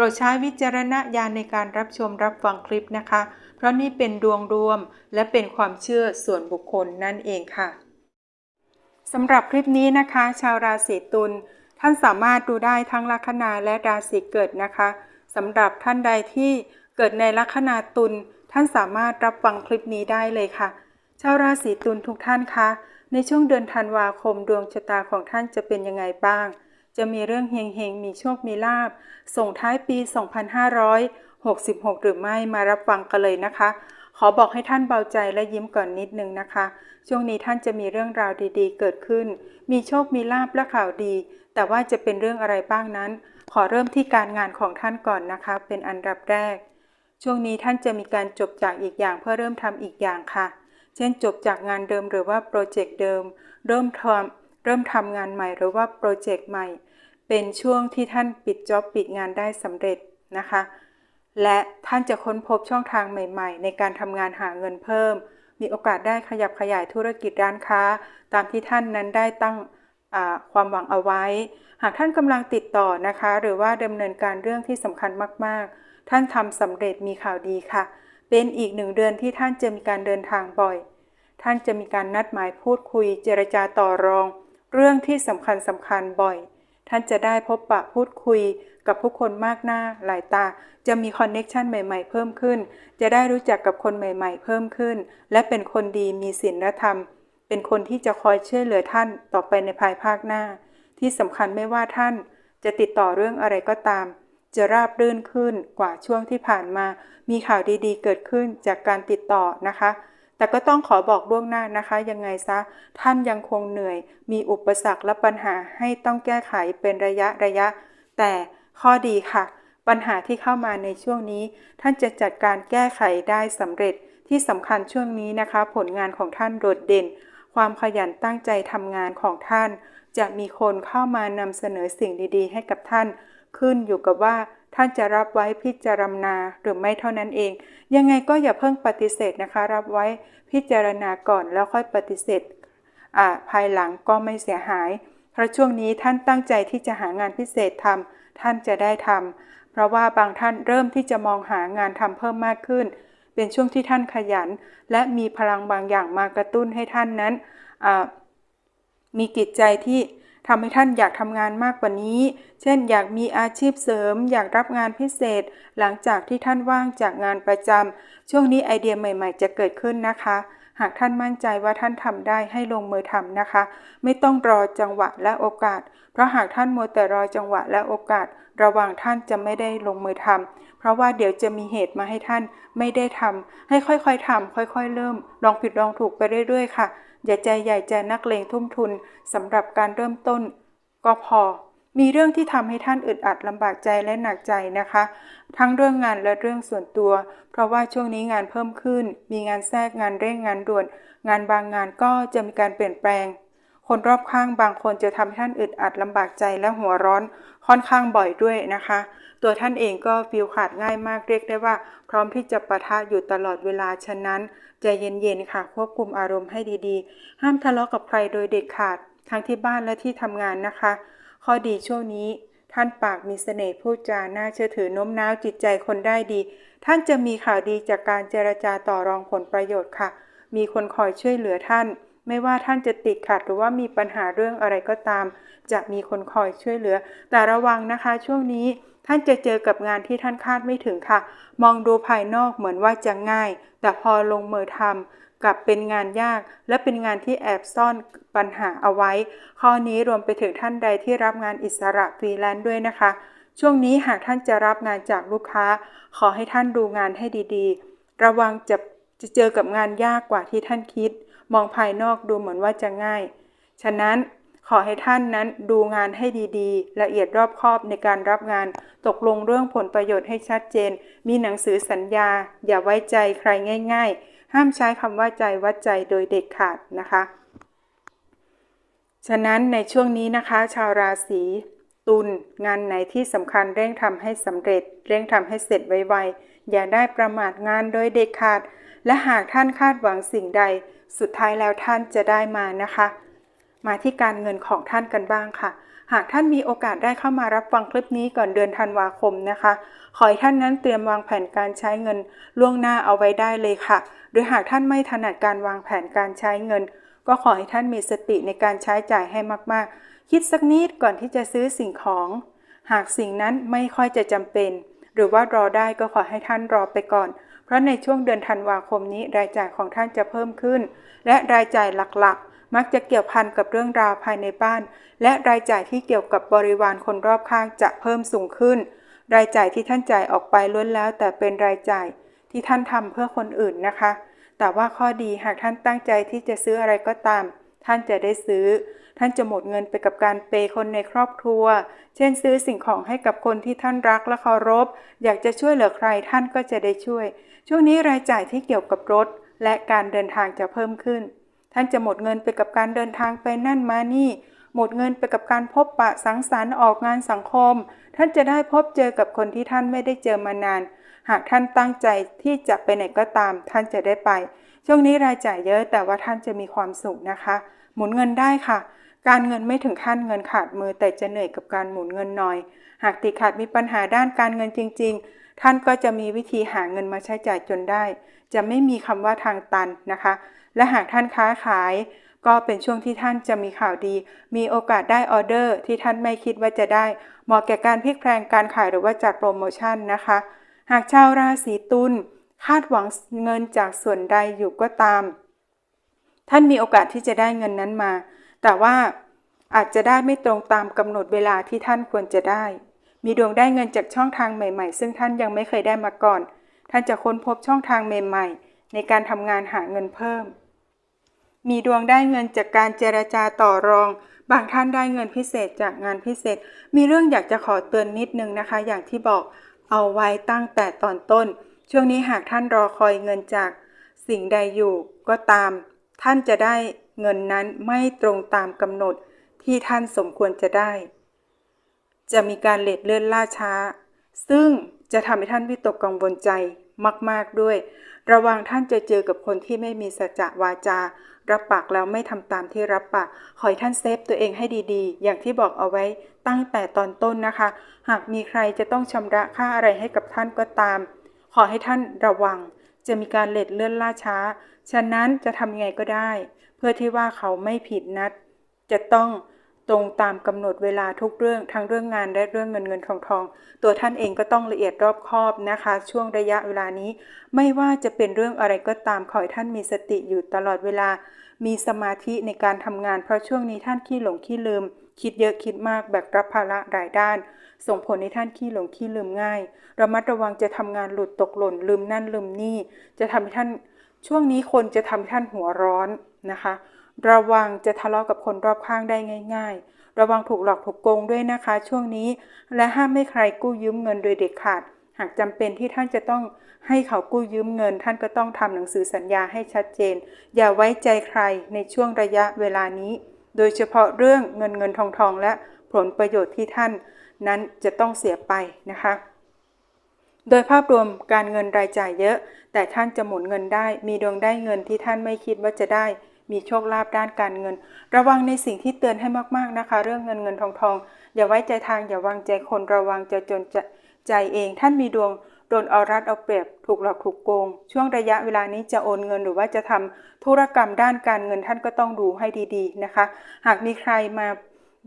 ปรดใช้วิจารณญาณในการรับชมรับฟังคลิปนะคะ เพราะนี่เป็นดวงรวมและเป็นความเชื่อส่วนบุคคลนั่นเองค่ะสำหรับคลิปนี้นะคะ ชาวราศีตุลท่านสามารถดูได้ทั้งลัคนาและราศีเกิดนะคะสำหรับท่านใดที่เกิดในลัคนาตุลท่านสามารถรับฟังคลิปนี้ได้เลยค่ะ ชาวราศีตุลทุกท่านคะในช่วงเดือนธันวาคมดวงชะตาของท่านจะเป็นยังไงบ้าง จะมีเรื่องเฮงๆ มีโชค มีลาบ ส่งท้ายปี 2566 หรือไม่มารับฟังกันเลยนะคะ ขอบอกให้ท่านเบาใจและยิ้มก่อนนิดนึงนะคะ ช่วงนี้ท่านจะมีเรื่องราวดีๆ เกิดขึ้น มีโชค มีลาบและข่าวดี แต่ว่าจะเป็นเรื่องอะไรบ้างนั้น ขอเริ่มที่การงานของท่านก่อนนะคะ เป็นอันดับแรก ช่วงนี้ท่านจะมีการจบจากอีกอย่างเพื่อเริ่มทำอีกอย่างค่ะ เช่นจบจากงานเดิมหรือว่าโปรเจกต์เดิม เริ่มทำเริ่มทำงานใหม่หรือว่าโปรเจกต์ใหม่ เป็นช่วงที่ท่านปิดจ็อบปิดงานได้สำเร็จนะคะ และท่านจะค้นพบช่องทางใหม่ๆ ในการทำงานหาเงินเพิ่ม มีโอกาสได้ขยับขยายธุรกิจร้านค้า ตามที่ท่านนั้นได้ตั้งความหวังเอาไว้ หากท่านกำลังติดต่อนะคะ หรือว่าดำเนินการเรื่องที่สำคัญมากๆ ท่านทำสำเร็จมีข่าวดีค่ะ เป็นอีกหนึ่งเดือนที่ท่านจะมีการเดินทางบ่อย ท่านจะมีการนัดหมายพูดคุยเจรจาต่อรอง เรื่องที่สำคัญสำคัญบ่อย ท่านจะได้พบปะพูดคุยกับผู้คนมากหน้าหลายตา จะมีคอนเน็กชันใหม่ๆ เพิ่มขึ้น จะได้รู้จักกับคนใหม่ๆ เพิ่มขึ้น และเป็นคนดีมีศีลธรรม เป็นคนที่จะคอยช่วยเหลือท่านต่อไปในภายภาคหน้า ที่สำคัญไม่ว่าท่าน จะติดต่อเรื่องอะไรก็ตาม จะราบรื่นขึ้นกว่าช่วงที่ผ่านมา มีข่าวดีๆ เกิดขึ้นจากการติดต่อนะคะ แต่ก็ต้องขอบอกล่วงหน้านะคะ ยังไงซะ ท่านยังคงเหนื่อย มีอุปสรรคและปัญหาให้ต้องแก้ไขเป็นระยะระยะ แต่ข้อดีค่ะ ปัญหาที่เข้ามาในช่วงนี้ ท่านจะจัดการแก้ไขได้สำเร็จที่สำคัญช่วงนี้นะคะ ผลงานของท่านโดดเด่น ความขยันตั้งใจทำงานของท่าน จะมีคนเข้ามานำเสนอสิ่งดีๆ ให้กับท่าน ขึ้นอยู่กับว่า ท่านจะรับไว้พิจารณาหรือไม่เท่านั้นเอง ยังไงก็อย่าเพิ่งปฏิเสธนะคะ รับไว้พิจารณาก่อนแล้วค่อยปฏิเสธภายหลังก็ไม่เสียหาย เพราะช่วงนี้ท่านตั้งใจที่จะหางานพิเศษทำท่านจะได้ทำเพราะว่าบางท่านเริ่มที่จะมองหางานทำเพิ่มมากขึ้น เป็นช่วงที่ท่านขยัน และมีพลังบางอย่างมากระตุ้นให้ท่านนั้นมีกิจใจที่ ทำให้ท่านอยากทำงานมากกว่านี้ เช่น อยากมีอาชีพเสริม อยากรับงานพิเศษ หลังจากที่ท่านว่างจากงานประจำ ช่วงนี้ไอเดียใหม่ ๆ จะเกิดขึ้นนะคะ หากท่านมั่นใจว่าท่านทำได้ให้ลงมือทำนะคะ ไม่ต้องรอจังหวะและโอกาส เพราะหากท่านมัวแต่รอจังหวะและโอกาส ระวังท่านจะไม่ได้ลงมือทำเพราะว่าเดี๋ยวจะมีเหตุมาให้ท่านไม่ได้ทำให้ค่อยๆทำค่อย ๆ เริ่ม ลองผิดลองถูกไปเรื่อยๆ ค่ะ อย่าใจใหญ่ใจนักเลงทุ่มทุนสำหรับการเริ่มต้น ก็พอ มีเรื่องที่ทำให้ท่านอึดอัดลำบากใจและหนักใจนะคะ ทั้งเรื่องงานและเรื่องส่วนตัว เพราะว่าช่วงนี้งานเพิ่มขึ้น มีงานแทรกงานเร่งงานด่วน งานบางงานก็จะมีการเปลี่ยนแปลงคนรอบข้างบางคนจะทำให้ท่านอึดอัดลำบากใจและหัวร้อนค่อนข้างบ่อยด้วยนะคะ ตัวท่านเองก็ฟีลขาดง่ายมากเรียกได้ว่า พร้อมที่จะปะทะอยู่ตลอดเวลาฉะนั้น ใจเย็นๆค่ะ ควบคุมอารมณ์ให้ดีๆ ห้ามทะเลาะกับใครโดยเด็ดขาด ทั้งที่บ้านและที่ทำงานนะคะ ข้อดีช่วงนี้ ท่านปากมีเสน่ห์พูดจาน่าเชื่อถือโน้มน้าวจิตใจคนได้ดี ท่านจะมีข่าวดีจากการเจรจาต่อรองผลประโยชน์ค่ะ มีคนคอยช่วยเหลือท่าน ไม่ว่าท่านจะติดขัดหรือว่ามีปัญหาเรื่องอะไรก็ตาม จะมีคนคอยช่วยเหลือ แต่ระวังนะคะช่วงนี้ท่านจะเจอกับงานที่ท่านคาดไม่ถึงค่ะ มองดูภายนอกเหมือนว่าจะง่าย แต่พอลงมือทำกลับเป็นงานยาก และเป็นงานที่แอบซ่อนปัญหาเอาไว้ ข้อนี้รวมไปถึงท่านใดที่รับงานอิสระฟรีแลนซ์ด้วยนะคะ ช่วงนี้หากท่านจะรับงานจากลูกค้า ขอให้ท่านดูงานให้ดีๆ ระวังจะจะเจอกับงานยากกว่าที่ท่านคิด มองภายนอกดูเหมือนว่าจะง่าย ฉะนั้นขอให้ท่านนั้นดูงานให้ดีๆ ละเอียดรอบคอบในการรับงาน ตกลงเรื่องผลประโยชน์ให้ชัดเจน มีหนังสือสัญญา อย่าไว้ใจใครง่าย ๆ ห้ามใช้คำว่าใจวัดใจโดยเด็ดขาดนะคะ ฉะนั้นในช่วงนี้นะคะ ชาวราศีตุลงานไหนที่สำคัญเร่งทำให้สำเร็จ เร่งทำให้เสร็จไวๆอย่าได้ประมาทงานโดยเด็ดขาด และหากท่านคาดหวังสิ่งใด สุดท้ายแล้วท่านจะได้มานะคะ มาที่การเงินของท่านกันบ้างค่ะ หากท่านมีโอกาสได้เข้ามารับฟังคลิปนี้ก่อนเดือนธันวาคมนะคะ ขอให้ท่านนั้นเตรียมวางแผนการใช้เงินล่วงหน้าเอาไว้ได้เลยค่ะ หรือหากท่านไม่ถนัดการวางแผนการใช้เงิน ก็ขอให้ท่านมีสติในการใช้จ่ายให้มากๆ คิดสักนิดก่อนที่จะซื้อสิ่งของ หากสิ่งนั้นไม่ค่อยจะจำเป็น หรือว่ารอได้ก็ขอให้ท่านรอไปก่อน เพราะในช่วงเดือนธันวาคมนี้รายจ่ายของท่านจะเพิ่มขึ้น และรายจ่ายหลักๆ มักจะเกี่ยวพันกับเรื่องราวภายในบ้าน และรายจ่ายที่เกี่ยวกับบริวารคนรอบข้างจะเพิ่มสูงขึ้น รายจ่ายที่ท่านจ่ายออกไปล้วนแล้ว แต่เป็นรายจ่ายที่ท่านทำเพื่อคนอื่นนะคะ แต่ว่าข้อดีหากท่านตั้งใจที่จะซื้ออะไรก็ตาม ท่านจะได้ซื้อ ท่านจะหมดเงินไปกับการเปย์คนในครอบครัว เช่นซื้อสิ่งของให้กับคนที่ท่านรักและเคารพ อยากจะช่วยเหลือใครท่านก็จะได้ช่วย ช่วงนี้รายจ่ายที่เกี่ยวกับรถ และการเดินทางจะเพิ่มขึ้น ท่านจะหมดเงินไปกับการเดินทางไปนั่นมานี่ หมดเงินไปกับการพบปะสังสรรค์ออกงานสังคม ท่านจะได้พบเจอกับคนที่ท่านไม่ได้เจอมานาน หากท่านตั้งใจที่จะไปไหนก็ตาม ท่านจะได้ไป ช่วงนี้รายจ่ายเยอะแต่ว่าท่านจะมีความสุขนะคะ หมุนเงินได้ค่ะ การเงินไม่ถึงขั้นเงินขาดมือแต่จะเหนื่อยกับการหมุนเงินหน่อย หากติดขัดมีปัญหาด้านการเงินจริง ๆ ท่านก็จะมีวิธีหาเงินมาใช้จ่ายจนได้ จะไม่มีคำว่าทางตันนะคะ และหากท่านค้าขาย ก็เป็นช่วงที่ท่านจะมีข่าวดี มีโอกาสได้ออเดอร์ ที่ท่านไม่คิดว่าจะได้ เหมาะแก่การพลิกแพลงการขายหรือว่าจัดโปรโมชั่นนะคะ หากชาวราศีตุลคาดหวังเงินจากส่วนใดอยู่ก็ตาม ท่านมีโอกาสที่จะได้เงินนั้นมา แต่ว่าอาจจะได้ไม่ตรงตามกำหนดเวลาที่ท่านควรจะได้ มีดวงได้เงินจากช่องทางใหม่ ๆ ซึ่งท่านยังไม่เคยได้มาก่อน ท่านจะค้นพบช่องทางใหม่ ๆ ในการทำงานหาเงินเพิ่ม มีดวงได้เงินจากการเจรจาต่อรอง บางท่านได้เงินพิเศษจากงานพิเศษ มีเรื่องอยากจะขอเตือนนิดนึงนะคะ อย่างที่บอกเอาไว้ตั้งแต่ตอนต้น ช่วงนี้หากท่านรอคอยเงินจากสิ่งใดอยู่ก็ตาม ท่านจะได้ เงินนั้นไม่ตรงตามกำหนดที่ท่านสมควรจะได้ จะมีการเลทเลื่อนล่าช้า ซึ่งจะทำให้ท่านวิตกกังวลใจมาก ๆด้วย ระวังท่านจะเจอกับคนที่ไม่มีสัจจะวาจา รับปากแล้วไม่ทำตามที่รับปากขอให้ท่านเซฟตัวเองให้ดีๆ อย่างที่บอกเอาไว้ตั้งแต่ตอนต้นนะคะ หากมีใครจะต้องชำระค่าอะไรให้กับท่านก็ตาม ขอให้ท่านระวัง จะมีการเลทเลื่อนล่าช้า ฉะนั้นจะทำยังไงก็ได้ เพื่อที่ว่าเขาไม่ผิดนัด จะต้องตรงตามกำหนดเวลาทุกเรื่องทั้งเรื่องงานและเรื่องเงินเงินทองทอง ตัวท่านเองก็ต้องละเอียดรอบคอบนะคะ ช่วงระยะเวลานี้ ไม่ว่าจะเป็นเรื่องอะไรก็ตามขอให้ท่านมีสติอยู่ตลอดเวลา มีสมาธิในการทำงาน เพราะช่วงนี้ท่านขี้หลงขี้ลืม คิดเยอะคิดมากแบกรับภาระหลายด้าน ส่งผลให้ท่านขี้หลงขี้ลืมง่าย ระมัดระวังจะทำงานหลุดตกหล่นลืมนั่นลืมนี่ จะทำให้ท่านช่วงนี้คนจะทำให้ท่านหัวร้อนนะคะ ระวังจะทะเลาะกับคนรอบข้างได้ง่าย ๆ ระวังถูกหลอกถูกโกงด้วยนะคะ ช่วงนี้และห้ามไม่ใครกู้ยืมเงินโดยเด็ดขาด หากจำเป็นที่ท่านจะต้องให้เขากู้ยืมเงิน ท่านก็ต้องทำหนังสือสัญญาให้ชัดเจน อย่าไว้ใจใครในช่วงระยะเวลานี้ โดยเฉพาะเรื่องเงินเงินทองทองและผลประโยชน์ที่ท่าน นั้นจะต้องเสียไปนะคะ โดยภาพรวมการเงินรายจ่ายเยอะ แต่ท่านจะหมุนเงินได้ มีดวงได้เงินที่ท่านไม่คิดว่าจะได้ มีโชคลาภด้านการเงิน ระวังในสิ่งที่เตือนให้มากๆนะคะ เรื่องเงินเงินทองทองอย่าไว้ใจทางอย่าวางใจคนระวังจะจนจะใจเอง ท่านมีดวงโดนเอารัดเอาเปรียบถูกหลอกถูกโกง ช่วงระยะเวลานี้จะโอนเงินหรือว่าจะทำธุรกรรมด้านการเงินท่านก็ต้องดูให้ดีๆนะคะ หากมีใครมา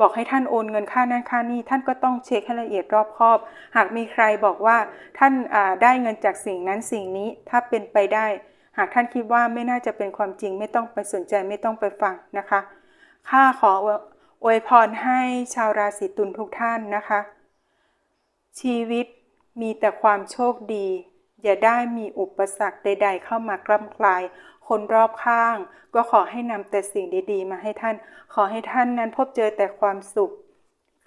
บอกให้ท่านโอนเงินค่านั้นค่านี้ท่านก็ต้องเช็คให้ละเอียดรอบคอบ หากมีใครบอกว่าท่านได้เงินจากสิ่งนั้นสิ่งนี้ถ้าเป็นไปได้ หากท่านคิดว่าไม่น่าจะเป็นความจริงไม่ต้องไปสนใจไม่ต้องไปฟังนะคะข้าขออวยพรให้ชาวราศีตุลทุกท่านนะคะ ชีวิตมีแต่ความโชคดี อย่าได้มีอุปสรรคใด ๆ เข้ามากล้ำกลาย คนรอบข้าง ก็ขอให้นำแต่สิ่งดีๆ มาให้ท่าน ขอให้ท่านนั้นพบเจอแต่ความสุข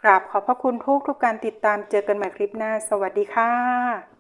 กราบขอบพระคุณทุกทุกการติดตามเจอกันใหม่คลิปหน้า สวัสดีค่ะ